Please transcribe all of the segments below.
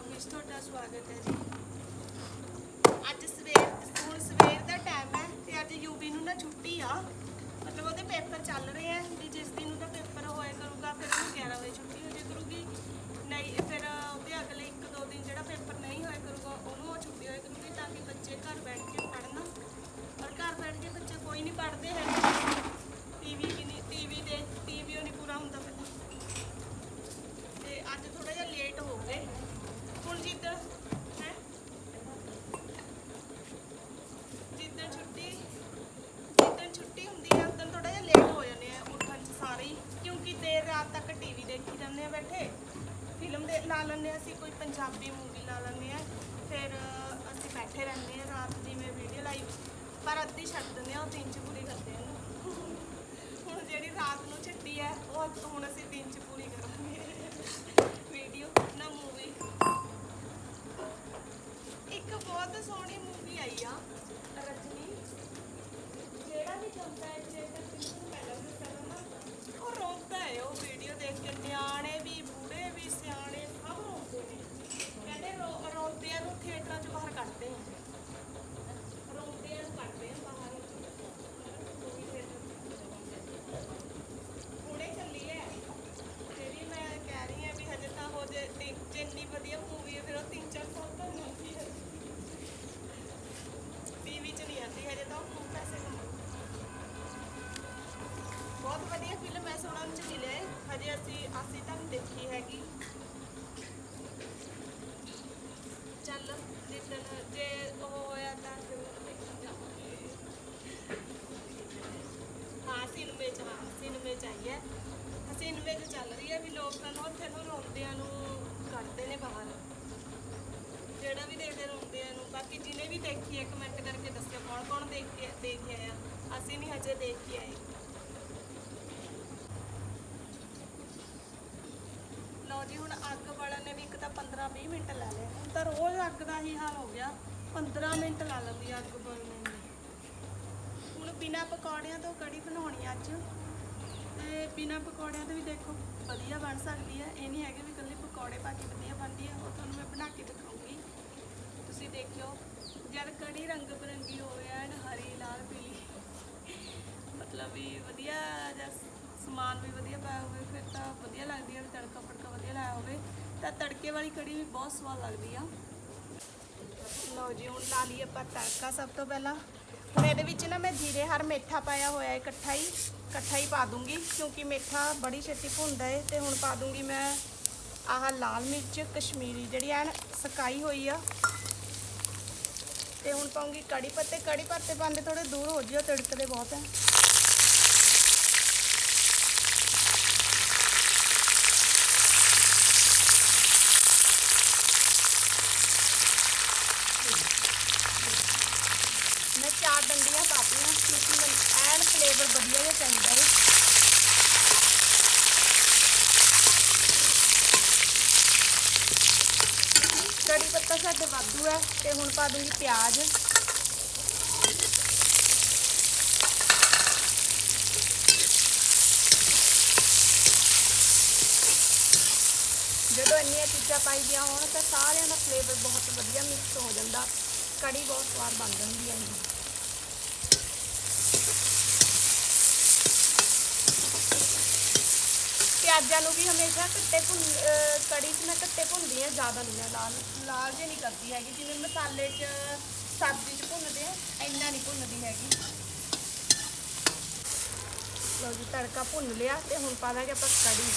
Vlog ਵਿੱਚ ਤੁਹਾਡਾ ਸਵਾਗਤ ਹੈ ਜੀ। ਅੱਜ ਸਵੇਰ ਹੁਣ ਸਵੇਰ ਦਾ ਟਾਈਮ ਹੈ ਤੇ ਅੱਜ ਯੂਵੀ ਨੂੰ ਨਾ ਛੁੱਟੀ ਆ। ਮਤਲਬ ਉਹਦੇ ਪੇਪਰ ਚੱਲ ਰਹੇ ਆ ਵੀ ਜਿਸ ਦਿਨ ਉਹਦਾ ਪੇਪਰ ਹੋਇਆ ਕਰੂਗਾ, ਫਿਰ ਉਹਨੂੰ 11 ਵਜੇ ਛੁੱਟੀ ਹੋ ਜਾਇਆ ਕਰੂਗੀ। ਨਹੀਂ, ਫਿਰ ਉਹਦੇ ਅਗਲੇ ਇੱਕ ਦੋ ਦਿਨ ਜਿਹੜਾ ਪੇਪਰ ਨਹੀਂ ਹੋਇਆ ਕਰੂਗਾ, ਉਹਨੂੰ ਉਹ ਛੁੱਟੀ ਹੋਇਆ ਕਰੂਗੀ ਤਾਂ ਕਿ ਬੱਚੇ ਘਰ ਬੈਠ ਕੇ ਪੜ੍ਹਨ। ਪਰ ਘਰ ਬੈਠ ਕੇ ਬੱਚੇ ਕੋਈ ਨਹੀਂ ਪੜ੍ਹਦੇ ਹੈਗੇ। ਟੀਵੀ ਵੀ ਨਹੀਂ ਟੀਵੀ ਦੇ ਟੀਵੀ ਉਹ ਨਹੀਂ ਪੂਰਾ ਹੁੰਦਾ ਫਿਰ। ਤੇ ਅੱਜ ਥੋੜਾ ਜਿਹਾ ਲੇਟ ਹੋ ਗਏ। ਹੁਣ ਜਿੱਦਣ ਹੈ? ਜਿੱਦਣ ਛੁੱਟੀ ਜਿੱਦਣ ਛੁੱਟੀ ਹੁੰਦੀ ਹੈ ਉਦੋਂ ਥੋੜਾ ਜਿਹਾ ਲੇਟ ਹੋ ਜਾਂਦੇ ਆ ਉੱਠਣ ਚ ਸਾਰੇ ਹੀ, ਕਿਉਂਕਿ ਦੇਰ ਰਾਤ ਤੱਕ ਟੀਵੀ ਦੇਖੀ ਜਾਂਦੇ ਆ ਬੈਠੇ। ਫਿਲਮ ਦੇ, ਲਾ ਲੈਂਦੇ ਆ ਅਸੀਂ, ਕੋਈ ਪੰਜਾਬੀ ਮੂਵੀ ਲਾ ਲੈਂਦੇ ਆ, ਫਿਰ ਅਸੀਂ ਬੈਠੇ ਰਹਿੰਦੇ ਆ ਰਾਤ ਜਿਵੇਂ ਵੀਡੀਓ ਲਾਈਵ ਪਰ ਅੱਧੀ ਛੱਡ ਦਿੰਦੇ ਆ, ਉਹ ਦਿਨ ਚ ਪੂਰੀ ਕਰਦੇ ਆ। ਹੁਣ ਜਿਹੜੀ ਰਾਤ ਨੂੰ ਛੱਡੀ ਹੈ ਉਹ ਹੁਣ ਅਸੀਂ ਦਿਨ ਚ ਪੂਰੀ ਕਰਾਂਗੇ ਵੀਡੀਓ ਨਾ ਮੂਵੀ ਇੱਕ ਬਹੁਤ ਸੋਹਣੀ ਮੂਵੀ ਆਈ ਆ। ਰਜਨੀ ਜਿਹੜਾ ਵੀ ਜਾਂਦਾ ਹੈ ਜਿਹੜਾ ਫਿਲਮ ਪਹਿਲਾਂ ਵੀ ਪਹਿਲਾਂ ਨਾ ਉਹ ਰੋਂਦਾ ਹੈ ਉਹ ਵੀਡੀਓ ਦੇਖ ਕੇ ਨਿਆਣੇ ਵੀ ਬੂढ़े ਵੀ ਸਿਆਣੇ ਸਭ ਰੋਂਦੇ ਨੇ ਕਹਿੰਦੇ ਰੋ- ਰੋਂਦਿਆਂ ਨੂੰ ਥੀਏਟਰਾਂ 'ਚ ਬਾਹਰ ਕੱਢਦੇ ਆ ਰੋਂਦਿਆਂ ਨੂੰ ਕੱਢਦੇ ਆ ਬਾਹਰ movie theater 'ਚ। ਹੁਣੇ ਚੱਲੀ ਹੈ ਜਿਹੜੀ ਮੈਂ ਕਹਿ ਰਹੀ ਹਾਂ ਵੀ ਹਜੇ ਤਾਂ ਹੋ ਜੇ ਤੇ ਜਿੰਨੀ ਵਧੀਆ ਮੂਵੀ ਹੈ ਫਿਰ ਉਹ 3-4 ਸਾਲ ਤੱਕ ਨਹੀਂ ਆਉਂਦੀ ਹੈ ਟੀਵੀ 'ਚ ਨਹੀਂ ਆਉਂਦੀ ਹਜੇ ਤਾਂ ਉਹ ਖੂਬ ਪੈਸੇ ਕਮਾਉਂਦੀ ਬਹੁਤ ਵਧੀਆ ਫਿਲਮ ਹੈ ਸੁਣਨ 'ਚ ਮਿਲੇ ਹਜੇ ਅਸੀਂ ਅਸੀਂ ਤਾਂ ਨਹੀਂ ਦੇਖੀ ਹੈਗੀ ਚੱਲ ਜਿੱਦਣ ਜੇ ਉਹ ਹੋਇਆ ਤਾਂ ਜ਼ਰੂਰ ਦੇਖਣ ਜਾਵਾਂਗੇ ਹਾਂ ਸਿਨੇਮੇ 'ਚ ਹਾਂ ਸਿਨੇਮੇ 'ਚ ਆਈ ਹੈ ਸਿਨੇਮੇ 'ਚ ਚੱਲ ਰਹੀ ਹੈ ਵੀ ਲੋਕਾਂ ਨੂੰ ਉੱਥੇ ਨੂੰ ਰੋਂਦਿਆਂ ਨੂੰ ਕੱਢਦੇ ਨੇ ਬਾਹਰ ਜਿਹੜਾ ਵੀ ਦੇਖਦੇ ਕਿ ਨੂੰ ਜਿਹਨੇ ਵੀ ਦੇਖੀ ਹੈ ਕਮੈਂਟ ਕਰਕੇ ਦੱਸਿਓ ਕੌਣ ਕੌਣ ਦੇਖ ਕੇ ਦੇਖ ਕੇ ਆਇਆ। ਅਸੀਂ ਨਹੀਂ ਹਜੇ ਦੇਖ ਕੇ ਆਏ। ਲਓ ਜੀ, ਹੁਣ ਅੱਗ ਵਾਲਿਆਂ ਨੇ ਵੀ ਇੱਕ ਤਾਂ 15 20 ਮਿੰਟ ਲਾ ਲਿਆ ਹੁਣ ਤਾਂ ਰੋਜ਼ ਅੱਗ ਦਾ ਹੀ ਹਾਲ ਹੋ ਗਿਆ। 15 ਮਿੰਟ ਲਾ ਲੈਂਦੀ ਅੱਗ ਬਲਣੇ ਨੂੰ ਹੁਣ ਬਿਨਾ ਪਕੌੜਿਆਂ ਤੋਂ ਕੜੀ ਬਣਾਉਣੀ ਅੱਜ। ਤੇ ਬਿਨਾ ਪਕੌੜਿਆਂ ਤੋਂ ਵੀ ਦੇਖੋ, ਵਧੀਆ ਬਣ ਸਕਦੀ ਹੈ ਇਹ ਨਹੀਂ ਹੈਗੇ ਵੀ ਇਕੱਲੇ ਪਕੌੜੇ ਪਾ ਕੇ ਵਧੀਆ ਬਣਦੀ ਹੈ ਉਹ ਤੁਹਾਨੂੰ ਮੈਂ ਬਣਾ ਕੇ ਦਿਖਾਉਂਗੀ ਤੁਸੀਂ ਦੇਖਿਓ, ਜਦ ਕੜੀ ਰੰਗ ਬਰੰਗੀ ਹੋਵੇ, ਐਨ ਹਰੀ, ਲਾਲ, ਪੀਲੀ। ਮਤਲਬ ਵੀ ਵਧੀਆ ਜਿਹਾ ਸਮਾਨ ਵੀ ਵਧੀਆ ਪਾਇਆ ਹੋਵੇ, ਫਿਰ ਤਾਂ ਵਧੀਆ ਲੱਗਦੀ ਹੈ ਵੀ ਤੜਕਾ ਫੜਕਾ ਵਧੀਆ ਲਾਇਆ ਹੋਵੇ। ਤਾਂ ਤੜਕੇ ਵਾਲੀ ਕੜੀ ਵੀ ਬਹੁਤ ਸਵਾਦ ਲੱਗਦੀ ਆ। ਲਓ ਜੀ, ਹੁਣ ਲਾ ਲਈ ਆਪਾਂ ਤੜਕਾ ਸਭ ਤੋਂ ਪਹਿਲਾਂ। ਹੁਣ ਇਹਦੇ ਵਿੱਚ ਨਾ ਮੈਂ ਜੀਰੇ, ਹਰ ਮੇਠਾ ਪਾਇਆ ਹੋਇਆ ਹੈ ਇਕੱਠਾ ਹੀ ਇਕੱਠਾ ਹੀ ਪਾ ਦੂੰਗੀ, ਕਿਉਂਕਿ ਮੇਠਾ ਬੜੀ ਛੇਤੀ ਭੁੰਦਾ ਹੈ ਤੇ ਹੁਣ ਪਾ ਦੂੰਗੀ ਮੈਂ ਆਹ ਲਾਲ ਮਿਰਚ, ਕਸ਼ਮੀਰੀ ਜਿਹੜੀ ਐਨ ਸਕਾਈ ਹੋਈ ਆ। ਤੇ ਹੁਣ ਪਾਉਂਗੀ ਕੜੀ ਪੱਤੇ ਕੜੀ ਪੱਤੇ ਪਾਉਂਦੇ ਥੋੜੇ ਦੂਰ ਹੋ ਜਿਓ, ਤੜਕਦੇ ਬਹੁਤ ਹੈ ਮੈਂ ਚਾਰ ਡੰਡੀਆਂ ਪਾਤੀਆਂ ਕਿਉਂਕਿ ਮੈਨੂੰ ਐਨ ਫਲੇਵਰ ਵਧੀਆ ਜਿਹਾ ਚਾਹੀਦਾ ਹੈ ਕੜੀ ਪੱਤਾ ਸਾਡੇ ਵਾਧੂ ਹੈ, ਤੇ ਹੁਣ ਪਾ ਦੂੰਗੀ ਪਿਆਜ਼। ਜਦੋਂ ਇੰਨੀਆਂ ਚੀਜ਼ਾਂ ਪਾਈ ਦੀਆਂ ਹੋਣ, ਤਾਂ ਸਾਰਿਆਂ ਦਾ ਫਲੇਵਰ ਬਹੁਤ ਵਧੀਆ ਮਿਕਸ ਹੋ ਜਾਂਦਾ। ਕੜੀ ਬਹੁਤ ਸਵਾਦ ਬਣ ਜਾਂਦੀ ਹੈ। ਪਿਆਜ਼ਾਂ ਨੂੰ ਵੀ ਹਮੇਸ਼ਾ ਘੱਟੇ ਭੁੰਨ, ਅਹ ਕੜੀ 'ਚ ਮੈਂ ਘੱਟੇ ਭੁੰਨਦੀ ਹਾਂ, ਜ਼ਿਆਦਾ ਨਹੀਂ, ਮੈਂ ਲਾਲ ਲਾਲ ਜੇ ਨਹੀਂ ਕਰਦੀ ਹੈਗੀ, ਜਿਵੇਂ ਮਸਾਲੇ 'ਚ ਸਬਜ਼ੀ 'ਚ ਭੁੰਨਦੇ ਆ ਇੰਨਾ ਨਹੀਂ ਭੁੰਨਦੀ ਹੈਗੀ। ਲਓ ਜੀ, ਤੜਕਾ ਭੁੰਨ ਲਿਆ ਤੇ ਹੁਣ ਪਾ ਦਾਂਗੇ ਆਪਾਂ ਕੜੀ।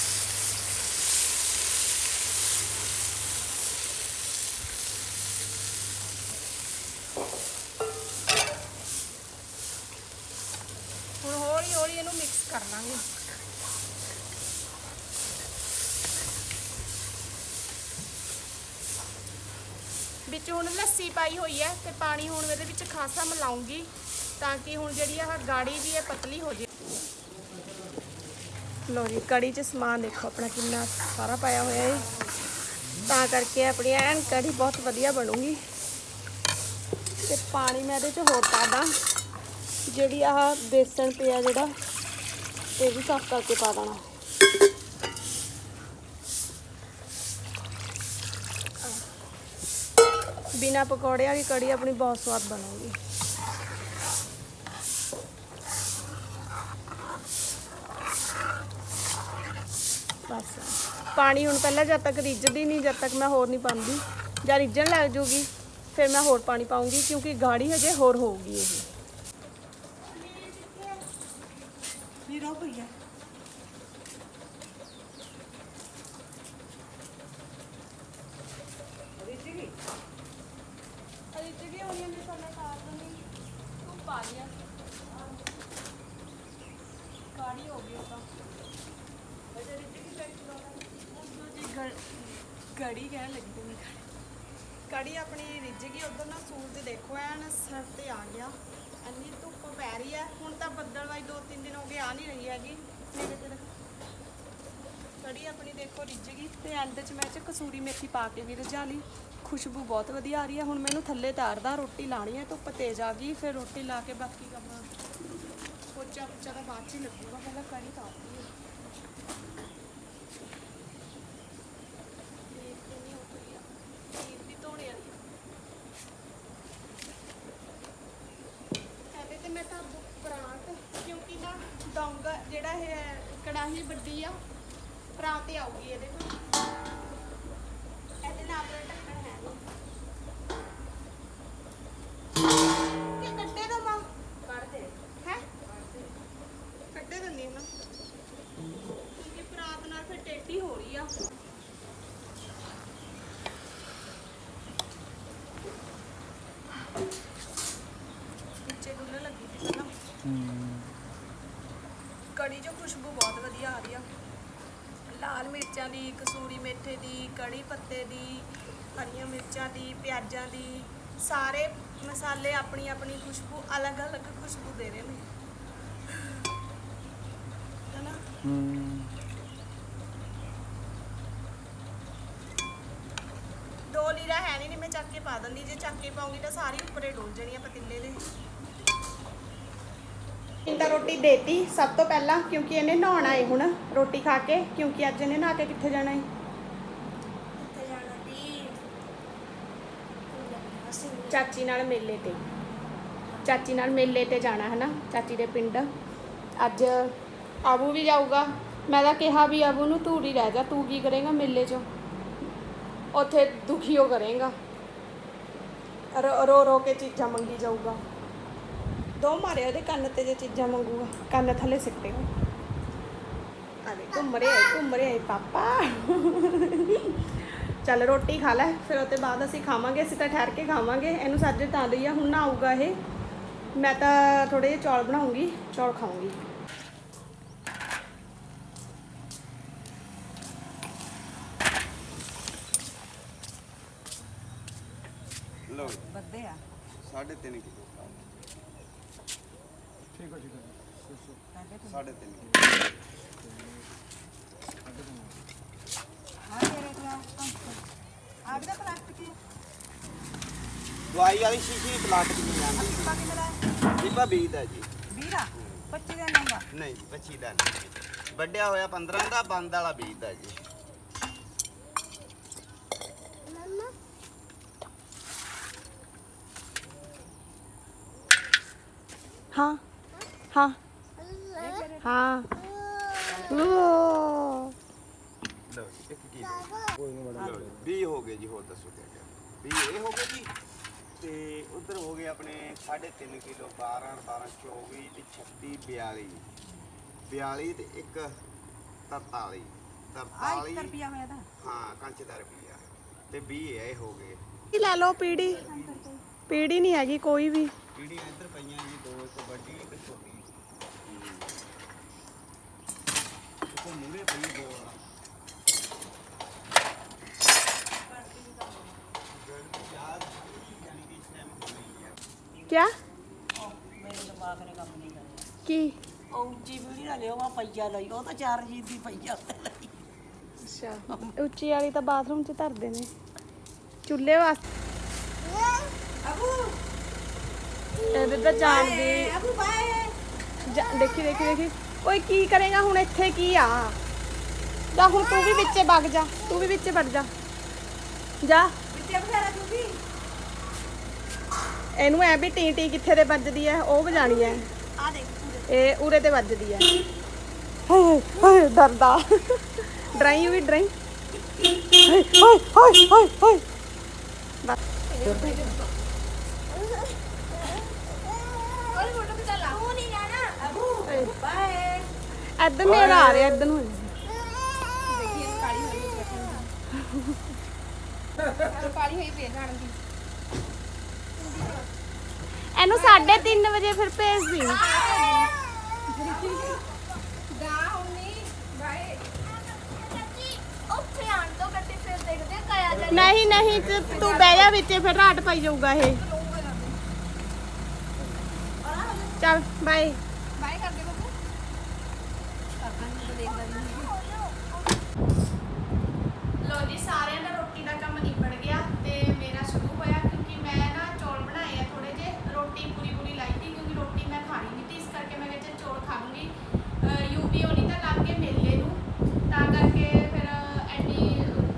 ਹੁਣ ਹੌਲੀ ਹੌਲੀ ਇਹਨੂੰ ਮਿਕਸ ਕਰ ਲਾਂਗੇ। ਵਿੱਚ ਹੁਣ ਲੱਸੀ ਪਾਈ ਹੋਈ ਹੈ ਤੇ ਪਾਣੀ ਹੁਣ ਇਹਦੇ ਵਿੱਚ ਖਾਸਾ ਮਿਲਾਉਂਗੀ ਤਾਂ ਕਿ ਹੁਣ ਜਿਹੜੀ ਆਹ ਗਾੜੀ ਵੀ ਹੈ ਪਤਲੀ ਹੋ ਜੇ। ਲੋ ਜੀ, ਕੜੀ 'ਚ ਸਮਾਨ ਦੇਖੋ ਆਪਣਾ ਕਿੰਨਾ ਸਾਰਾ ਪਾਇਆ ਹੋਇਆ ਹੈ। ਤਾਂ ਕਰਕੇ ਆਪਣੀ ਐਨ ਕੜੀ ਬਹੁਤ ਵਧੀਆ ਬਣੂਗੀ। ਤੇ ਪਾਣੀ ਮੈਂ ਇਹਦੇ 'ਚ ਹੋਰ ਪਾ ਦਾਂ। ਜਿਹੜੀ ਆਹ ਬੇਸਣ ਪਿਆ ਜਿਹੜਾ, ਇਹ ਵੀ ਸਾਫ਼ ਕਰਕੇ ਪਾ ਦੇਣਾ ਬਿਨਾ ਪਕੌੜਿਆਂ ਦੀ ਕੜੀ ਆਪਣੀ ਬਹੁਤ ਸਵਾਦ ਬਣੂਗੀ। ਬਸ। ਪਾਣੀ ਹੁਣ ਪਹਿਲਾਂ ਜਦ ਤੱਕ ਰਿੱਝਦੀ ਨਹੀਂ, ਜਦ ਤੱਕ ਮੈਂ ਹੋਰ ਨਹੀਂ ਪਾਉਂਦੀ। ਜਾਂ ਰਿੱਝਣ ਲੱਗ ਜੂਗੀ, ਫਿਰ ਮੈਂ ਹੋਰ ਪਾਣੀ ਪਾਉਂਗੀ, ਕਿਉਂਕਿ ਗਾੜੀ ਹਜੇ ਹੋਰ ਹੋਊਗੀ ਇਹ। ਵੀਰੋ ਭਈਆ ਅਰੇ ਜਿਹੜੀ ਹੋਣੀ ਨੇ ਸਮੇਂ ਤਾਰ ਦਨੀ ਤੂੰ ਪਾ ਲਿਆ ਕਾੜੀ ਹੋ ਗਈ ਉਹ ਤੇ ਮੈਂ ਕੜੀ ਆਪਣੀ ਰਿੱਝ ਗਈ, ਉਧਰ ਨਾ ਸੂਰਜ ਦੇਖੋ, ਐਨ ਸਿਰ ਤੇ ਆ ਗਿਆ। ਇੰਨੀ ਧੁੱਪ ਪੈ ਰਹੀ ਹੈ। ਹੁਣ ਤਾਂ ਬੱਦਲਵਾਈ ਦੋ ਤਿੰਨ ਦਿਨ ਹੋ ਗਏ ਆ ਨਹੀਂ ਰਹੀ ਹੈਗੀ। ਮੇਰੇ ਤੇ ਕੜੀ ਆਪਣੀ ਦੇਖੋ ਰਿੱਝ ਗਈ ਤੇ ਐਂਡ 'ਚ ਮੈਂ ਚ ਕਸੂਰੀ ਮੇਥੀ ਪਾ ਕੇ ਵੀ ਰਝਾ ਲਈ। ਖੁਸ਼ਬੂ ਬਹੁਤ ਵਧੀਆ ਆ ਰਹੀ ਹੈ। ਹੁਣ ਮੈਨੂੰ ਥੱਲੇ ਤਾਰਦਾ ਰੋਟੀ ਲਾਣੀ ਹੈ, ਧੁੱਪ ਤੇਜ਼ ਆ ਗਈ, ਫਿਰ ਰੋਟੀ ਲਾ ਕੇ ਬਾਕੀ ਕੰਮ ਪੋਚਾ ਪੋਚਾ ਤਾਂ ਬਾਅਦ 'ਚ ਲੱਗੂਗਾ, ਪਹਿਲਾਂ ਕੜੀ ਤਾਰਦੀ ਹੈ। ਮੈਂ ਤਾਂ ਪਰਾਂਠ ਕਿਉਂਕਿ ਨਾ ਡੋਂਗਾ ਜਿਹੜਾ ਇਹ ਕੜਾਹੀ ਵੱਡੀ ਆ ਪਰਾਂਠ ਤੇ ਆਊਗੀ ਇਹਦੇ ਕੋਲ। ਮਿਰਚਾਂ ਦੀ ਕਸੂਰੀ ਮੇਥੇ ਦੀ, ਕੜੀ ਪੱਤੇ ਦੀ, ਹਰੀਆਂ ਮਿਰਚਾਂ ਦੀ, ਪਿਆਜ਼ਾਂ ਦੀ, ਸਾਰੇ ਮਸਾਲੇ ਆਪਣੀ ਆਪਣੀ ਖੁਸ਼ਬੂ ਅਲੱਗ-ਅਲੱਗ ਖੁਸ਼ਬੂ ਦੇ ਰਹੇ ਨੇ। ਹੈਨਾ? ਦੋ ਲੀਰਾ ਹੈ ਨਹੀਂ ਮੈਂ ਚੱਕ ਕੇ ਪਾ ਦਿੰਦੀ। ਜੇ ਚੱਕ ਕੇ ਪਾਉਂਗੀ ਤਾਂ ਸਾਰੀ ਉੱਪਰੇ ਡੋਲ ਜਾਣੀ ਆ ਪਤੀਲੇ ਦੇ। ਇੰਦਾ ਰੋਟੀ ਦੇਤੀ ਸਭ ਤੋਂ ਪਹਿਲਾਂ ਕਿਉਂਕਿ ਇਹਨੇ ਨਹਾਉਣਾ ਏ ਹੁਣ ਰੋਟੀ ਖਾ ਕੇ ਕਿਉਂਕਿ ਅੱਜ ਇਹਨੇ ਨਹਾ ਕੇ ਕਿੱਥੇ ਜਾਣਾ ਏ? ਉੱਥੇ ਜਾਣਾ ਦੀ ਚਾਚੀ ਨਾਲ ਮੇਲੇ ਤੇ। ਚਾਚੀ ਨਾਲ ਮੇਲੇ ਤੇ ਜਾਣਾ ਹੈ ਨਾ ਚਾਚੀ ਦੇ ਪਿੰਡ। ਅੱਜ ਆਬੂ ਵੀ ਜਾਊਗਾ। ਮੈਂ ਤਾਂ ਕਿਹਾ ਵੀ ਆਬੂ ਨੂੰ ਤੂੰ ਹੀ ਰਹਿ ਜਾ ਤੂੰ ਕੀ ਕਰੇਗਾ ਮੇਲੇ 'ਚ? ਉੱਥੇ ਦੁਖੀ ਹੋ ਕਰੇਗਾ। ਰੋ ਰੋ ਰੋ ਕੇ ਚੀਜ਼ਾਂ ਮੰਗੀ ਜਾਊਗਾ। ਦੋ ਮਾਰੇ ਉਹਦੇ ਕੰਨ ਤੇ ਜੇ ਚੀਜ਼ਾਂ ਮੰਗੂਗਾ ਕੰਨ ਥੱਲੇ ਸਿੱਟੇ ਅਰੇ ਘੁੰਮ ਰਿਹਾ ਏ ਘੁੰਮ ਰਿਹਾ ਏ ਪਾਪਾ। ਚੱਲ ਰੋਟੀ ਖਾ ਲੈ ਫਿਰ ਉਹਦੇ ਬਾਅਦ ਅਸੀਂ ਖਾਵਾਂਗੇ ਅਸੀਂ ਤਾਂ ਠਹਿਰ ਕੇ ਖਾਵਾਂਗੇ। ਇਹਨੂੰ ਸਾਜੇ ਤਾਂ ਲਈ ਆ ਹੁਣ ਨਾ ਆਊਗਾ ਇਹ। ਮੈਂ ਤਾਂ ਥੋੜੇ ਜਿਹੇ ਚੌਲ ਬਣਾਉਂਗੀ ਚੌਲ ਖਾਵਾਂਗੀ ਲਓ ਬੱਦੇ ਆ। ਸਾਢੇ ਤਿੰਨ ਕਿਲੋ ਠੀਕ ਹੈ ਠੀਕ ਹੈ ਸਾਢੇ ਤਿੰਨ ਕਿਲੋ ਆ ਤੇਰੇ ਕੋਲ ਆ ਗਿਆ ਪਲਾਸਟਿਕ ਦੀ ਦਵਾਈ ਵਾਲੀ ਸ਼ੀਸ਼ੀ ਪਲਾਸਟਿਕ ਦੀ ਜਾਂਦੀ ਪਾ ਕੇ ਲੈ ਬੀਬਾ 20 ਦਾ ਜੀ। ਵੀਰਾ 25 ਦਾ ਨੰਗਾ ਨਹੀਂ ਜੀ 25 ਦਾ ਨਹੀਂ ਵੱਡਿਆ ਹੋਇਆ 15 ਦਾ ਬੰਦ ਵਾਲਾ 20 ਦਾ ਜੀ। ਹਾਂ ਹਾਂ। ਹਾਂ। ਲਓ ਜੀ 1 ਕਿਲੋ। ਲਓ ਜੀ 20 ਹੋ ਗਏ ਜੀ ਹੋਰ ਦੱਸੋ ਕਿਆ। 20 ਇਹ ਹੋ ਗਏ ਜੀ। ਤੇ ਉਧਰ ਹੋ ਗਏ ਆਪਣੇ 3.5 ਕਿਲੋ 12 12 24 ਤੇ 36 42 42 ਤੇ 1 43 ਆ 1 43 ਰੁਪਿਆ ਹੋਇਆ ਤਾਂ। ਹਾਂ ਕੰਚ ਦਾ ਰੁਪਈਆ ਤੇ 20 ਇਹ ਹੋ ਗਏ। ਕੀ ਲੈ ਲਓ ਪੀੜੀ। ਪੀੜੀ ਨਹੀਂ ਹੈਗੀ ਕੋਈ ਵੀ। ਪੀੜੀਆਂ ਇੱਧਰ ਪਈਆਂ ਜੀ ਦੋ ਇੱਕ ਵੱਡੀ ਇੱਕ ਛੋਟੀ। ਉਹ ਮੂਰੇ ਪਈ ਦੋ ਆ ਕਿਆ? ਮੇਰੇ ਦਿਮਾਗ ਨੇ ਕੰਮ ਨਹੀਂ ਕਰਦਾ ਕੀ? ਉਹ ਜੀ ਵੀੜੀ ਨਾ ਲਿਓ ਆ ਪਈਆ ਲਈ ਉਹ ਤਾਂ 4 ਜੀ ਦੀ ਪਈਆ ਉੱਤੇ ਲਈ। ਅੱਛਾ ਉੱਚੀ ਵਾਲੀ ਤਾਂ ਬਾਥਰੂਮ 'ਚ ਧਰਦੇ ਨੇ। ਚੁੱਲ੍ਹੇ ਵਾਸਤੇ ਅਬੂ! ਇਹਦੇ ਤਾਂ ਜਾਂਦੀ ਅਬੂ ਬਾਏ। ਜਾ- ਦੇਖੀ ਦੇਖੀ ਦੇਖੀ। ਓਏ ਕੀ ਕਰੇਗਾ ਹੁਣ ਇੱਥੇ ਕੀ ਆ? ਜਾ ਹੁਣ ਤੂੰ ਵੀ ਵਿੱਚੇ ਵਗ ਜਾ ਤੂੰ ਵੀ ਵਿੱਚੇ ਵੜ ਜਾ। ਜਾ। ਵਿੱਚੇ ਬਥੇਰਾ ਤੂੰ ਵੀ। ਇਹਨੂੰ ਐ ਵੀ ਟੀ ਟੀ ਕਿੱਥੇ ਤੇ ਵੱਜਦੀ ਹੈ ਉਹ ਵਜਾਣੀ ਹੈ ਆ ਦੇਖ ਪੂਰੇ। ਇਹ ਉਰੇ ਤੇ ਵੱਜਦੀ ਹੈ ਹਾਏ ਹਾਏ ਡਰਦਾ ਡਰਾਈ ਵੀ ਡਰਾਈ। ਹਾਏ ਹਾਏ ਹਾਏ ਹਾਏ ਹਾਏ। ਓਏ ਫੋਟੋ ਖਿਚਾ ਲਾ। ਉਹ ਨਹੀਂ ਜਾਣਾ। ਬਾਏ। ਇੱਧਰ ਨੇੜਾ ਆ ਰਿਹਾ ਇੱਧਰ ਨੂੰ। ਦੇਖੀਏ ਕਾਲੀ ਹੋਈ ਕਾਲੀ ਹੋਈ ਪਈ ਜਾਣ ਦੀ। ਇਹਨੂੰ 3:30 ਵਜੇ ਫਿਰ ਭੇਜ ਦੀ ਨਹੀਂ ਨਹੀਂ, ਤੇ ਤੂੰ ਬਹਿ ਜਾ ਵਿੱਚ, ਫਿਰ ਰਾਟ ਪਾਈ ਜਾਊਗਾ ਇਹ। ਚੱਲ ਬਾਏ ਕਰ ਦੇ ਬੱਬੂ ਕਾਕਾ ਨੂੰ ਤਾਂ ਦੇਖਦਾ ਵੀ ਨਹੀਂ ਲੋ ਜੀ ਸਾਰਿਆਂ ਦਾ ਰੋਟੀ ਦਾ ਕੰਮ ਨਿਬੜ ਗਿਆ ਤੇ ਮੇਰਾ ਸ਼ੁਰੂ ਹੋਇਆ ਕਿਉਂਕਿ ਮੈਂ ਨਾ ਚੌਲ ਬਣਾਏ ਆ ਥੋੜੇ ਜੇ ਰੋਟੀ ਪੂਰੀ ਪੂਰੀ ਲਾਈ ਤੀ ਕਿਉਂਕਿ ਰੋਟੀ ਮੈਂ ਖਾਣੀ ਨਹੀਂ ਤੀ ਇਸ ਕਰਕੇ ਮੈਂ ਕਿਹਾ ਚੱਲ ਚੌਲ ਖਾਵਾਂਗੀ ਯੂਪੀ ਹੋਣੀ ਤਾਂ ਲੱਗ ਕੇ ਮੇਲੇ ਨੂੰ ਤਾਂ ਕਰਕੇ ਫਿਰ ਐਡੀ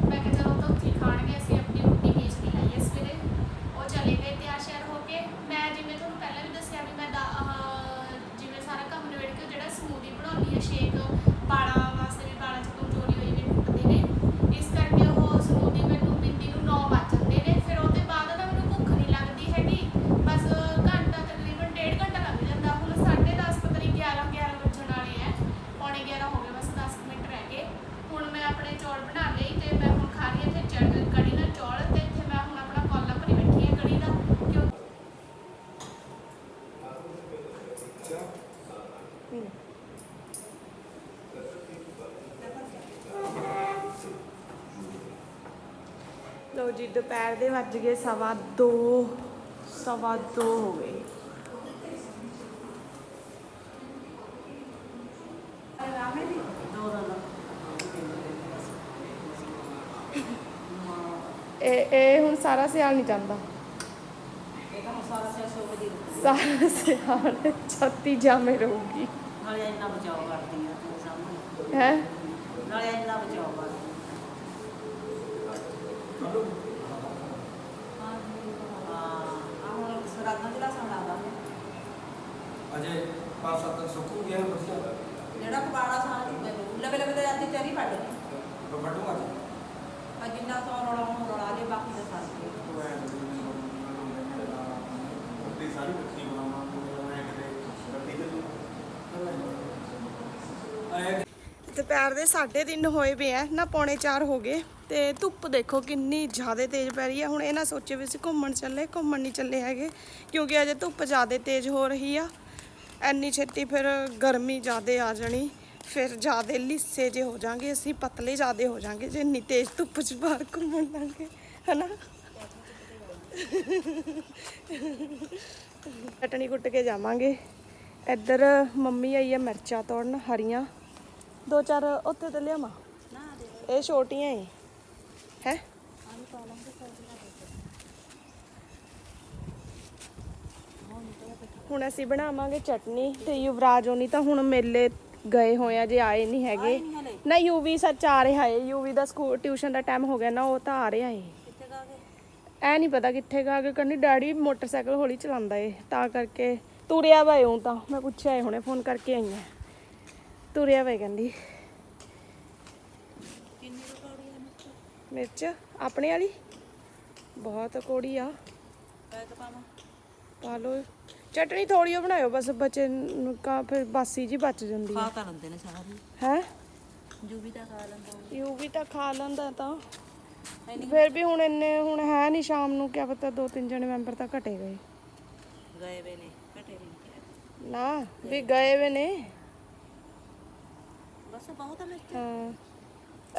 ਮੈਂ ਕਿਹਾ ਚਲੋ ਤਾਂ ਉੱਥੇ ਹੀ ਖਾਣਗੇ ਅਸੀਂ ਆਪਣੀ ਰੋਟੀ ਵੇਚ ਕੇ ਲਾਈਏ ਸਵੇਰੇ ਉਹ ਚਲੇ ਗਏ ਤਿਆਰ ਸ਼ਿਆਰ ਹੋ ਕੇ ਮੈਂ ਜਿਵੇਂ ਤੁਹਾਨੂੰ ਪਹਿਲਾਂ ਵੀ ਦੱਸਿਆ ਵੀ ਮੈਂ ਦਾ- ਆਹ ਜਿਵੇਂ ਸਾਰਾ ਕੰਮ ਨਿਬੜ ਕੇ ਜਿਹੜਾ ਸਮੂਦੀ ਬਣਾਉਣੀ ਹੈ ਸ਼ੇਕ ਬਾਲਾਂ ਵਾਸਤੇ ਵੀ ਬਾਲਾਂ 'ਚ ਕਮਜ਼ੋਰੀ ਹੋਈ ਵੀ ਟੁੱਟਦੇ ਨੇ ਇਸ ਕਰਕੇ ਉਹ ਸਮੂਦੀ ਮੈਨੂੰ ਪਿੰਦੀ ਨੂੰ 9 ਵੱਜ ਜਾਂਦੇ ਨੇ ਫਿਰ ਉਹਦੇ ਬਾਅਦ ਨਾ ਮੈਨੂੰ ਭੁੱਖ ਨਹੀਂ ਲੱਗਦੀ ਹੈਗੀ ਬਸ ਘੰਟਾ ਤਕਰੀਬਨ ਡੇਢ ਘੰਟਾ ਲੱਗ ਜਾਂਦਾ ਹੁਣ 10:30 ਪਤਾ ਨਹੀਂ 11 11 ਵੱਜਣ ਵਾਲੇ ਆ ਪੌਣੇ 11 ਹੋ ਗਏ ਬਸ 10 ਕੁ ਮਿੰਟ ਰਹਿ ਗਏ ਹੁਣ ਮੈਂ ਆਪਣੇ ਚੌਲ ਬਣਾ ਲਈ ਤੇ ਮੈਂ ਹੁਣ ਖਾ ਰਹੀ ਹਾਂ ਇੱਥੇ ਚੜ ਕੜੀ ਨਾਲ ਚੌਲ ਤੇ ਇੱਥੇ ਮੈਂ ਹੁਣ ਆਪਣਾ ਕੋਲਾ ਭਰੀ ਬੈਠੀ ਹਾਂ ਕੜੀ ਦਾ ਕਿਉਂ ਲੋ ਜੀ ਦੁਪਹਿਰ ਦੇ ਵੱਜ ਗਏ ਸਵਾ 2 ਸਵਾ 2 ਹੋ ਗਏ। ਇਹ ਇਹ ਹੁਣ ਸਾਰਾ ਸਿਆਲ ਨਹੀਂ ਜਾਂਦਾ। ਸਾਰਾ ਸਿਆਲ ਛੱਤੀ ਜਾਮੇ ਰਹੂਗੀ। ਨਾਲੇ ਇੰਨਾ ਬਚਾਓ ਕਰਦੀ ਆ ਤੂੰ ਸਾਹਮਣੇ। ਹੈ? ਨਾਲੇ ਇੰਨਾ ਬਚਾਓ ਕਰਦੀ ਹਾਂ? ਜਿਹੜਾ ਚੁੱਕੇ ਲਵੇ ਤੇ ਅੱਧੀ ਆ ਜਿੰਨਾ ਤੋਂ ਰੌਲਾ ਰੌਲਾ ਜੇ ਬਾਕੀ ਦਾ ਐ ਕਿਤੇ ਰੱਤੀ ਤੇ ਤੂੰ ਆਇਆ ਦੁਪਹਿਰ ਦੇ 3:30 ਹੋਏ ਪਏ ਆ, ਨਾ ਪੌਣੇ 4 ਹੋ ਗਏ ਤੇ ਧੁੱਪ ਦੇਖੋ ਕਿੰਨੀ ਜ਼ਿਆਦਾ ਤੇਜ਼ ਪੈ ਰਹੀ ਹੈ ਹੁਣ ਇਹ ਨਾ ਸੋਚੇ ਵੀ ਅਸੀਂ ਘੁੰਮਣ ਚੱਲੇ, ਘੁੰਮਣ ਨਹੀਂ ਚੱਲੇ ਹੈਗੇ ਕਿਉਂਕਿ ਅਜੇ ਧੁੱਪ ਜ਼ਿਆਦਾ ਤੇਜ਼ ਹੋ ਰਹੀ ਆ। ਐਨੀ ਛੇਤੀ ਫਿਰ ਗਰਮੀ ਜ਼ਿਆਦਾ ਆ ਜਾਣੀ, ਫਿਰ ਜ਼ਿਆਦਾ ਲਿੱਸੇ ਜੇ ਹੋ ਜਾਾਂਗੇ ਅਸੀਂ ਪਤਲੇ ਜ਼ਿਆਦਾ ਹੋ ਜਾਾਂਗੇ ਜੇ ਇੰਨੀ ਤੇਜ਼ ਧੁੱਪ 'ਚ ਬਾਹਰ ਘੁੰਮਣ ਲਾਂਗੇ, ਹਨਾ? ਚਟਣੀ ਕੁੱਟ ਕੇ ਜਾਵਾਂਗੇ। ਇੱਧਰ ਮੰਮੀ ਆਈ ਹੈ ਮਿਰਚਾਂ ਤੋੜਨ, ਹਰੀਆਂ। ਦੋ ਚਾਰ ਉੱਥੇ ਤੇ ਲਿਆਵਾਂ। ਇਹ ਛੋਟੀਆਂ ਹੀ ਹੈ? ਹੁਣ ਅਸੀਂ ਬਣਾਵਾਂਗੇ ਚਟਨੀ ਤੇ ਯੁਵਰਾਜ ਹੋਣੀ ਤਾਂ ਹੁਣ ਮੇਲੇ ਗਏ ਹੋਏ ਆ ਜੇ ਆਏ ਨਹੀਂ ਹੈਗੇ। ਨਾ ਯੂਵੀ ਸੱਚ ਆ ਰਿਹਾ ਹੈ ਯੂਵੀ ਦਾ ਸਕੂਲ ਟਿਊਸ਼ਨ ਦਾ ਟਾਈਮ ਹੋ ਗਿਆ ਨਾ ਉਹ ਤਾਂ ਆ ਰਿਹਾ ਗਏ? ਐ ਨਹੀਂ ਪਤਾ ਕਿੱਥੇ ਗਾ ਕੇ ਕਹਿੰਦੀ ਡੈਡੀ ਮੋਟਰਸਾਈਕਲ ਹੌਲੀ ਚਲਾਉਂਦਾ ਏ ਤਾਂ ਕਰਕੇ। ਤੁਰਿਆ ਵਾ ਹੂੰ ਤਾਂ। ਮੈਂ ਪੁੱਛਿਆ ਏ ਹੁਣੇ ਫੋਨ ਕਰਕੇ ਆਈ ਆ। ਤੁਰਿਆ ਵਾ ਕਹਿੰਦੀ। ਕਿੰਨੀ ਮਿਰਚ ਮਿਰਚ ਆਪਣੇ ਵਾਲੀ? ਬਹੁਤ ਕੋੜੀ ਆ। ਪਾ ਲਓ। ਚਟਨੀ ਥੋੜੀ ਬਣਾਇਓ ਬਸ ਬੱਚੇ ਨੂੰ ਕਾ ਫਿਰ ਬਾਸੀ ਜੀ ਬਚ ਜਾਂਦੀ ਖਾ ਹੈ ਤਾਂ ਲੈਂਦੇ ਨੇ ਸਾਰੇ ਹੈ? ਜੂ ਵੀ ਤਾਂ ਖਾ ਲੈਂਦਾ ਯੂ ਵੀ ਤਾਂ ਖਾ ਲੈਂਦਾ ਤਾਂ। ਫਿਰ ਵੀ ਹੁਣ ਇੰਨੇ ਹੁਣ ਹੈ ਨਹੀਂ ਸ਼ਾਮ ਨੂੰ ਕਿਆ ਪਤਾ ਦੋ ਤਿੰਨ ਜਣੇ ਮੈਂਬਰ ਤਾਂ ਘਟੇ ਗਏ। ਗਏ ਵੇ ਨੇ ਘਟੇ ਨਹੀਂ। ਨਾ ਵੀ ਗਏ ਵੇ ਨੇ। ਬਸ ਬਹੁਤ ਆ ਮਿਰਚ ਹਾਂ।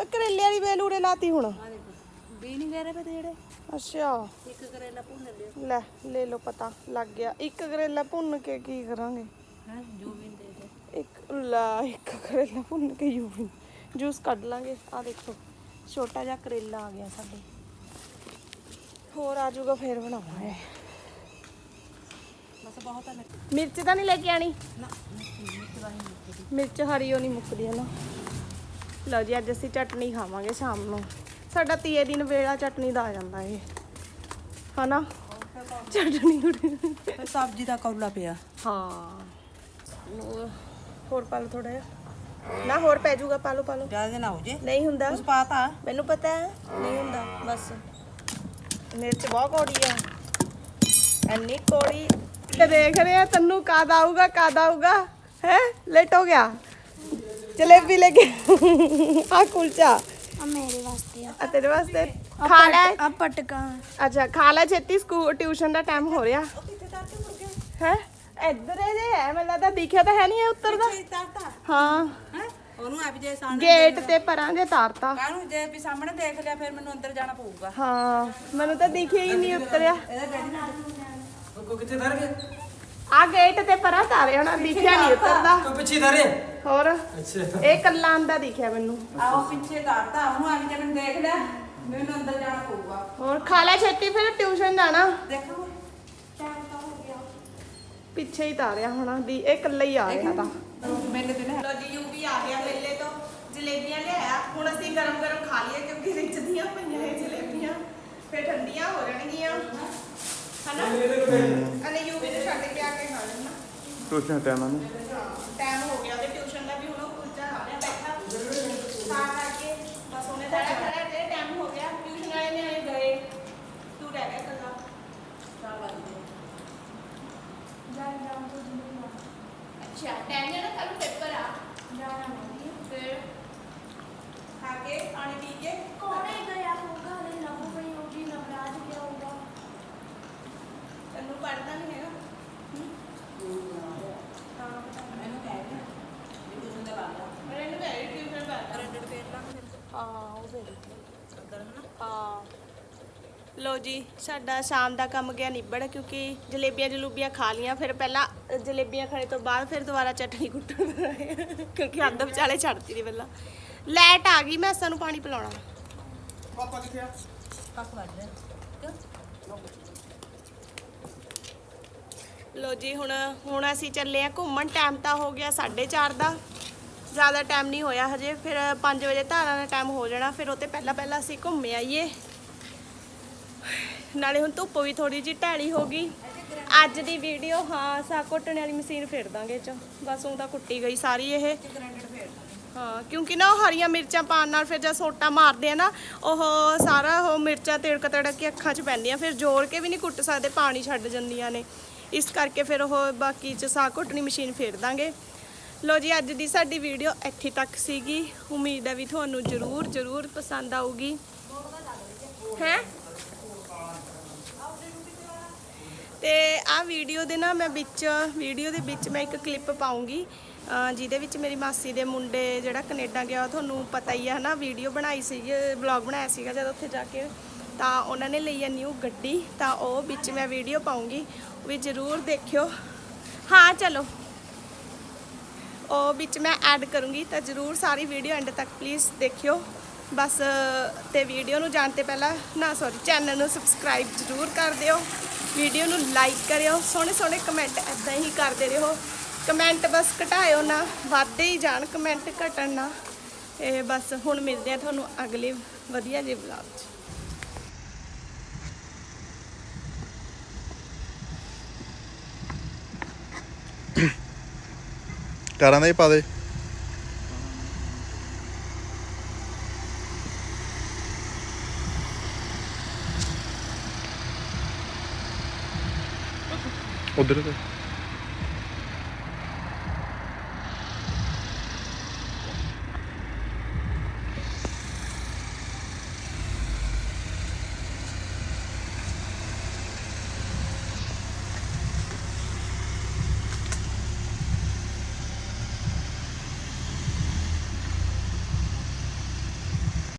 ਇਹ ਕਰੇਲੇ ਵਾਲੀ ਵੇਲ ਉਰੇ ਲਾਤੀ ਹੁਣ। ਆ ਦੇਖੋ ਵੀ ਨਹੀਂ ਗਏ ਰੇ ਪਤੇ ਜਿਹੜੇ? ਅੱਛਾ। ਇੱਕ ਕਰੇਲਾ ਭੁੰਨ ਲਿਓ ਲੈ ਲੈ ਲਓ ਪਤਾ ਲੱਗ ਗਿਆ। ਇੱਕ ਕਰੇਲਾ ਭੁੰਨ ਕੇ ਕੀ ਕਰਾਂਗੇ? ਹੈ ਜੂ ਵੀ ਦੇ ਦੇ। ਇੱਕ ਲਾ ਇੱਕ ਕਰੇਲਾ ਭੁੰਨ ਕੇ ਯੂ ਜੂਸ ਕੱਢ ਲਾਂਗੇ। ਆ ਦੇਖੋ ਛੋਟਾ ਜਿਹਾ ਕਰੇਲਾ ਆ ਗਿਆ ਸਾਡੇ। ਹੋਰ ਆ ਜਾਊਗਾ ਫੇਰ ਬਣਾਵਾਂਗੇ। ਬਸ ਬਹੁਤ ਆ ਮਿਰਚ ਤਾਂ ਨਹੀਂ ਲੈ ਕੇ ਆਣੀ? ਮਿਰਚ ਹਰੀ ਉਹ ਨਹੀਂ ਮੁੱਕਦੀ ਹੈ ਨਾ ਲਓ ਜੀ ਅੱਜ ਅਸੀਂ ਚਟਨੀ ਖਾਵਾਂਗੇ ਸ਼ਾਮ ਨੂੰ। ਸਾਡਾ ਤੀਏ ਦਿਨ ਵੇਲਾ ਚਟਨੀ ਦਾ ਆ ਜਾਂਦਾ ਏ ਹਨਾ? ਉੜੀ ਸਬਜ਼ੀ ਦਾ ਕੌਲਾ ਪਿਆ। ਹਾਂ। ਹੋਰ ਪਾ ਲਓ ਥੋੜਾ ਜਿਹਾ। ਨਾ ਹੋਰ ਪੈ ਜਾਊਗਾ ਪਾ ਲਓ ਪਾ ਲਓ। ਜ਼ਿਆਦਾ ਨਾ ਹੋ ਜੇ। ਨਹੀਂ ਹੁੰਦਾ। ਉਸ ਪਾਤਾ ਮੈਨੂੰ ਪਤਾ ਹੈ ਨਹੀਂ ਹੁੰਦਾ ਬਸ। ਮਿਰਚ ਬਹੁਤ ਕੌੜੀ ਆ। ਐਨੀ ਕੌੜੀ ਤੇ ਦੇਖ ਰਿਹਾ ਤੈਨੂੰ ਕਦ ਆਊਗਾ ਕਦ ਆਊਗਾ? ਹੈ? ਲੇਟ ਹੋ ਗਿਆ। ਜਲੇਬੀ ਲੈ ਕੇ ਆ ਕੁਲਚਾ। ਆ ਮੇਰੇ ਵਾਸਤੇ ਆ। ਆ ਤੇਰੇ ਵਾਸਤੇ? ਖਾ ਲੈ। ਆ ਪਟਕਾ। ਅੱਛਾ ਖਾ ਲੈ ਛੇਤੀ ਸਕੂਲ ਟਿਊਸ਼ਨ ਦਾ ਟਾਈਮ ਹੋ ਰਿਹਾ। ਹੈ? ਇੱਧਰ ਇਹ ਜੇ ਹੈ ਮੈਨੂੰ ਲੱਗਦਾ ਦਿਖਿਆ ਤਾਂ ਹੈ ਨਹੀਂ ਇਹ ਉੱਤਰ ਦਾ। ਹਾਂ ਹੈ। ਉਹਨੂੰ ਆ ਵੀ ਜੇ ਸਾਹਮਣੇ ਗੇਟ ਤੇ ਪਰਾਂ ਜੇ ਤਾਰਤਾ ਕਾਹਨੂੰ? ਜੇ ਵੀ ਸਾਹਮਣੇ ਦੇਖ ਲਿਆ ਫਿਰ ਮੈਨੂੰ ਅੰਦਰ ਜਾਣਾ ਪਊਗਾ। ਹਾਂ ਮੈਨੂੰ ਤਾਂ ਦਿਖਿਆ ਹੀ ਨਹੀਂ ਉਤਰਿਆ। ਇਹਦਾ ਡੈਡੀ ਨਾਲ। ਕੋਈ ਕਿੱਥੇ ਧਰ ਗਏ? ਆ ਗੇਟ ਤੇ ਪਰਾਂ ਤਾਰੇ ਹੋਣਾ ਦਿਖਿਆ ਨਹੀਂ ਉਤਰਦਾ। ਕੋਈ ਪਿੱਛੇ ਧਰੇ? ਹੋਰ? ਅੱਛਾ। ਇਹ ਕੱਲਾ ਆਂਦਾ ਦਿਖਿਆ ਮੈਨੂੰ। ਆਓ ਪਿੱਛੇ ਤਾਰਤਾ ਉਹਨੂੰ ਆ ਜੇ ਮੈਨੂੰ ਦੇਖ ਲਿਆ। ਮੈਨੂੰ ਅੰਦਰ ਜਾਣਾ ਪਊਗਾ। ਹੋਰ ਖਾ ਲੈ ਛੇਤੀ ਫਿਰ ਟਿਊਸ਼ਨ ਜਾਣਾ। ਦੇਖੋ ਪਿੱਛੇ ਹੀ ਤਾਰਿਆ ਹੋਣਾ ਦੀ ਇਹ ਕੱਲਾ ਹੀ ਆ ਰਿਹਾ ਤਾਂ। ਮੇਲੇ ਤੇ ਨਾ ਲੋ ਜੀ ਯੂ ਵੀ ਆ ਗਿਆ ਮੇਲੇ ਤੋਂ। ਜਲੇਬੀਆਂ ਲਿਆਇਆ। ਹੁਣ ਅਸੀਂ ਗਰਮ ਗਰਮ ਖਾ ਲਈਏ ਕਿਉਂਕਿ ਰਿੱਝਦੀਆਂ ਪਈਆਂ ਇਹ ਜਲੇਬੀਆਂ। ਫਿਰ ਠੰਡੀਆਂ ਹੋ ਜਾਣਗੀਆਂ। ਹਨਾ? ਅਨੇ ਯੂ ਵੀ ਨੂੰ ਛੱਡ ਕੇ ਆ ਕੇ ਖਾ ਲੈਣਾ ਟਿਊਸ਼ਨ ਟਾਈਮ ਨੂੰ। ਟਾਈਮ ਹੋ ਗਿਆ ਉਹਦੇ ਟਿਊਸ਼ਨ ਦਾ ਵੀ ਹੁਣ ਉਹ ਕੁਲਚਾ ਖਾ ਰਿਹਾ ਬੈਠਾ ਤਾਂ ਕਰਕੇ ਬਸ ਉਹਨੇ ਖੜਾ ਖੜਾ ਤੇ ਟਾਈਮ ਹੋ ਗਿਆ ਟਿਊਸ਼ਨ ਵਾਲੇ ਨੇ ਆਏ ਗਏ ਤੂੰ ਰਹਿ ਗਿਆ ਕੱਲਾ ਅੱਛਾ ਟਾਈਮ ਜਿਹੜਾ ਕੱਲ ਪੇਪਰ ਆ ਫਿਰ ਖਾ ਕੇ ਪਾਣੀ ਪੀ ਕੇ ਕੋਣੇ ਗਿਆ ਹੋਗਾ ਹਲੇ ਨਵੂ ਪਈ ਹੋਗੀ ਨਵਰਾਜ ਗਿਆ ਹੋਗਾ ਤੈਨੂੰ ਪੜਦਾ ਨਹੀਂ ਹੈਗਾ ਮੈਨੂੰ ਕਹਿ ਰਿਹਾ ਵੀ ਤੁਸੀਂ ਦਾ ਲਾ ਲਿਆ ਮੇਰੇ ਨੂੰ ਵੈਰੀ ਟਿਊਸ਼ਨ ਪੜਦਾ ਰੈਂਡਡ ਫੇਰ ਲਾ ਫਿਰ ਹਾਂ ਉਹ ਵੈਰੀ ਅੰਦਰ ਹਨਾ ਹਾਂ ਲੋ ਜੀ ਸਾਡਾ ਸ਼ਾਮ ਦਾ ਕੰਮ ਗਿਆ ਨਿਬੜ ਕਿਉਂਕਿ ਜਲੇਬੀਆਂ ਜਲੂਬੀਆਂ ਖਾ ਲੀਆਂ ਫਿਰ ਪਹਿਲਾਂ ਜਲੇਬੀਆਂ ਖਾਣੇ ਤੋਂ ਬਾਅਦ ਫਿਰ ਦੁਬਾਰਾ ਚਟਨੀ ਕੁੱਟਣ ਬਣਾਏ ਕਿਉਂਕਿ ਅੱਧ ਵਿਚਾਲੇ ਛੱਡਤੀ ਦੀ ਪਹਿਲਾਂ। ਲਾਈਟ ਆ ਗਈ ਮੈਂ ਸਾਨੂੰ ਪਾਣੀ ਪਿਲਾਉਣਾ। ਪਾਪਾ ਕਿੱਥੇ ਆ? ਕੱਖ ਵੱਢ ਰਿਹਾ ਲੋ ਜੀ ਹੁਣ ਹੁਣ ਅਸੀਂ ਚੱਲੇ ਆ ਘੁੰਮਣ। ਟਾਈਮ ਤਾਂ ਹੋ ਗਿਆ 4:30 ਦਾ। ਜ਼ਿਆਦਾ ਟਾਈਮ ਨਹੀਂ ਹੋਇਆ ਹਜੇ। ਫਿਰ 5 ਵਜੇ ਧਾਰਾਂ ਦਾ ਟਾਈਮ ਹੋ ਜਾਣਾ। ਫਿਰ ਉਹ ਤੇ ਪਹਿਲਾਂ ਪਹਿਲਾਂ ਅਸੀਂ ਘੁੰਮ ਆਈਏ। ਨਾਲੇ ਹੁਣ ਧੁੱਪ ਵੀ ਥੋੜੀ ਜਿਹੀ ਢੈਲੀ ਹੋ ਗਈ। ਅੱਜ ਦੀ ਵੀਡੀਓ ਹਾਂ, ਸਾ ਕੁੱਟਣ ਵਾਲੀ ਮਸ਼ੀਨ ਫੇਰ ਦਾਂਗੇ ਚ। ਬਸ ਉਹ ਤਾਂ ਕੁੱਟੀ ਗਈ ਸਾਰੀ ਇਹ। ਹਾਂ, ਕਿਉਂਕਿ ਨਾ ਉਹ ਹਰੀਆਂ ਮਿਰਚਾਂ ਪਾਉਣ ਨਾਲ ਫਿਰ ਜਦ ਸੋਟਾ ਮਾਰਦੇ ਆ ਨਾ, ਉਹ ਸਾਰਾ ਉਹ ਮਿਰਚਾਂ ਤਿੜਕ ਤੜਕ ਕੇ ਅੱਖਾਂ 'ਚ ਪੈਂਦੀਆਂ, ਫਿਰ ਜੋੜ ਕੇ ਵੀ ਨਹੀਂ ਕੁੱਟ ਸਕਦੇ, ਪਾਣੀ ਛੱਡ ਜਾਂਦੀਆਂ ਨੇ। ਇਸ ਕਰਕੇ ਫਿਰ ਉਹ ਬਾਕੀ 'ਚ ਸਾਹ ਘੁੱਟਣੀ ਮਸ਼ੀਨ ਫੇਰ ਦਾਂਗੇ। ਲੋ ਜੀ, ਅੱਜ ਦੀ ਸਾਡੀ ਵੀਡੀਓ ਇੱਥੇ ਤੱਕ ਸੀਗੀ। ਉਮੀਦ ਹੈ ਵੀ ਤੁਹਾਨੂੰ ਜ਼ਰੂਰ ਜ਼ਰੂਰ ਪਸੰਦ ਆਊਗੀ। ਹੈ? ਤੇ ਆ ਵੀਡੀਓ ਦੇ ਨਾ ਮੈਂ ਵਿੱਚ ਵੀਡੀਓ ਦੇ ਵਿੱਚ ਮੈਂ ਇੱਕ ਕਲਿੱਪ ਪਾਉਂਗੀ ਜਿਹਦੇ ਵਿੱਚ ਮੇਰੀ ਮਾਸੀ ਦੇ ਮੁੰਡੇ ਜਿਹੜਾ ਕੈਨੇਡਾ ਗਿਆ ਉਹ ਤੁਹਾਨੂੰ ਪਤਾ ਹੀ ਹੈ ਨਾ ਵੀਡੀਓ ਬਣਾਈ ਸੀਗੀ ਵਲੌਗ ਬਣਾਇਆ ਸੀਗਾ ਜਦ ਉੱਥੇ ਜਾ ਕੇ। ਤਾਂ ਉਹਨਾਂ ਨੇ ਲਈ ਆ ਨਿਊ ਗੱਡੀ, ਤਾਂ ਉਹ ਵਿੱਚ ਮੈਂ ਵੀਡੀਓ ਪਾਉਂਗੀ ਵੀ ਜ਼ਰੂਰ ਦੇਖਿਓ। ਹਾਂ, ਚਲੋ। ਉਹ ਵਿੱਚ ਮੈਂ ਐਡ ਕਰੂੰਗੀ, ਤਾਂ ਜਰੂਰ ਸਾਰੀ ਵੀਡੀਓ ਐਂਡ ਤੱਕ ਪਲੀਜ਼ ਦੇਖਿਓ। ਬਸ, ਤੇ ਵੀਡੀਓ ਨੂੰ ਜਾਣ ਤੇ ਪਹਿਲਾਂ, ਨਾ ਸੌਰੀ ਚੈਨਲ ਨੂੰ ਸਬਸਕ੍ਰਾਈਬ ਜਰੂਰ ਕਰ ਦਿਓ। ਵੀਡੀਓ ਨੂੰ ਲਾਈਕ ਕਰਿਓ। ਸੋਹਣੇ ਸੋਹਣੇ ਕਮੈਂਟ ਐਦਾਂ ਹੀ ਕਰਦੇ ਰਹੋ। ਕਮੈਂਟ ਬਸ ਘਟਾਇਓ ਨਾ, ਵੱਧਦੇ ਹੀ ਜਾਣ ਕਮੈਂਟ ਘਟਣ ਨਾ। ਇਹ ਬਸ, ਹੁਣ ਮਿਲਦੇ ਆ ਤੁਹਾਨੂੰ ਅਗਲੇ ਵਧੀਆ ਜਿਹੇ ਵਲੌਗ 'ਚ। ਕਾਰਾਂ ਦਾ ਹੀ ਪਾ ਦੇ। ਉਧਰ ਤੇ।